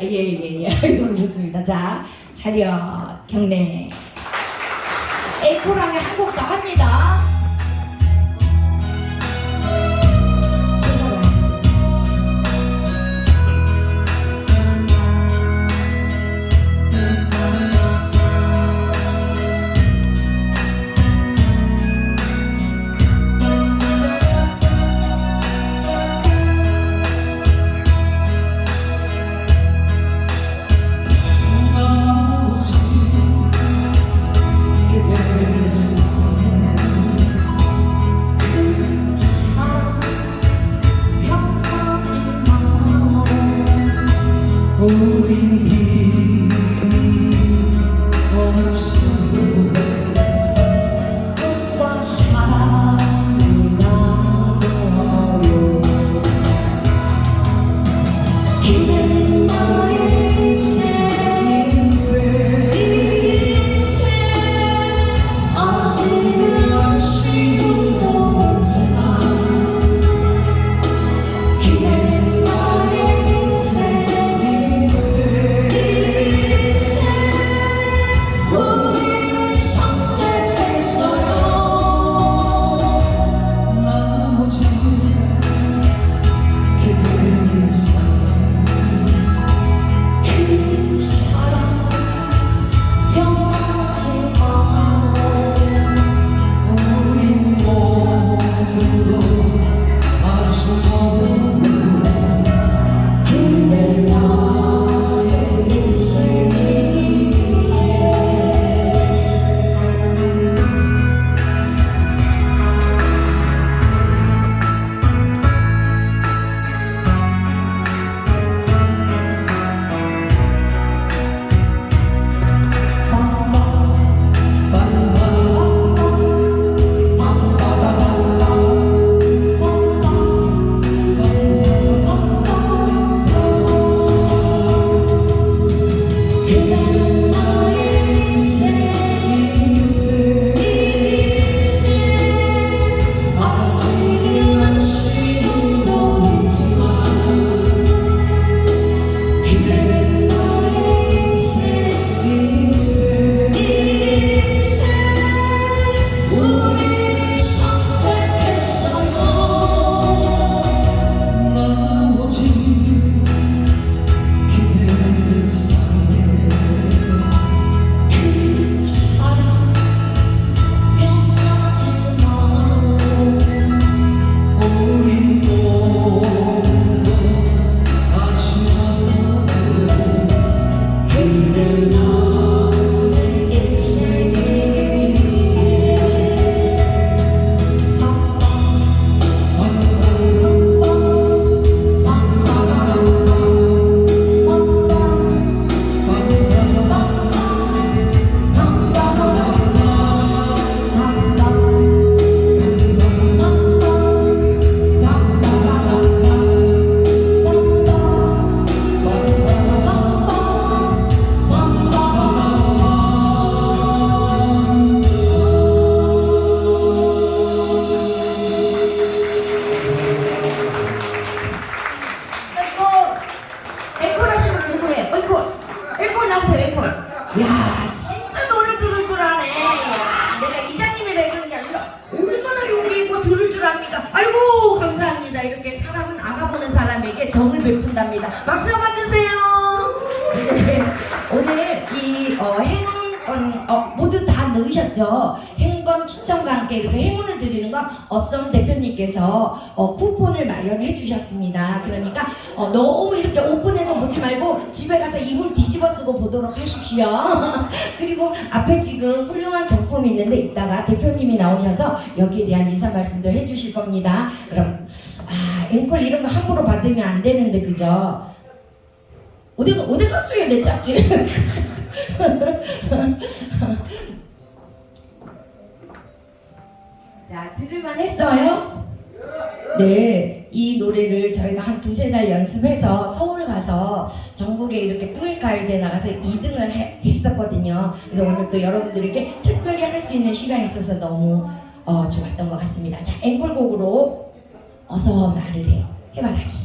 예예예 아이고 좋습니다. 자 차렷 경례. 앵콜하면 한곡더 합니다 야 진짜 노래 들을 줄 아네. 야, 내가 이장님이라 그러는 게 아니라 얼마나 용기 있고 들을 줄 압니까? 아이고, 감사합니다. 이렇게 사람은 알아보는 사람에게 정을 베푼답니다. 박수 한번 주세요. 네, 오늘 이 어, 행운, 어, 모두 다 넣으셨죠? 행건 추첨과 함께 이렇게 행운을 드리는 건 어썸 대표님께서 어, 쿠폰을 마련해 주셨습니다. 그러니까 어, 너무 이렇게 오픈해서 보지 말고 집에 가서 이불 뒤집어 쓰고 보도록 하십시오. 그리고 앞에 지금 훌륭한 경품이 있는데 이따가 대표님이 나오셔서 여기에 대한 인사 말씀도 해 주실 겁니다. 그럼 아 앵콜 이런 거 함부로 받으면 안 되는데 그죠? 어디 어디 갔어요 내 짝지? 자 들을만 했어요? 네, 이 노래를 저희가 한 두세 달 연습해서 서울 가서 전국에 이렇게 듀엣 가요제 나가서 2등을 했었거든요. 그래서 오늘 또 여러분들에게 특별히 할 수 있는 시간이 있어서 너무 어, 좋았던 것 같습니다. 자, 앵콜곡으로 어서 말을 해요. 해바라기.